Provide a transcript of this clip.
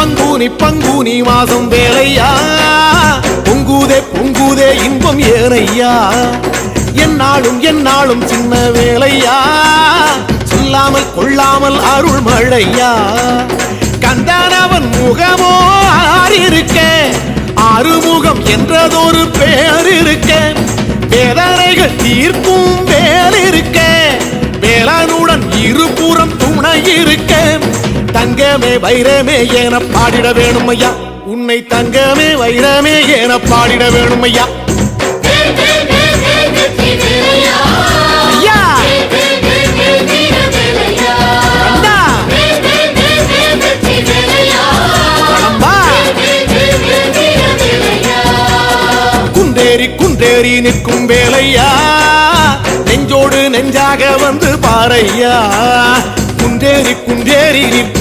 பங்குனி பங்குனி மாதம் வேலையா? பொங்குதே பொங்குதே இன்பம் ஏனையா? என்னாலும் என்னாலும் சின்ன வேலையா? சொல்லாமல் கொள்ளாமல் அருள் மழையா? கந்தானவன் முகமோ ஆறிருக்க ஆறுமுகம் என்றதொரு பேர் இருக்க வேதனைகள் தீர்க்கும் வேலிருக்க வேளானுடன் இருபுற தங்கமே வைரமே என பாடிட வேணும் ஐயா உன்னை தங்கமே வைரமே என பாடிட வேணும் ஐயா குன்றேறி நிற்கும் வேலையா? நெஞ்சோடு நெஞ்சாக வந்து பாறையா? குன்றேறி குன்றேறி நிற்கும்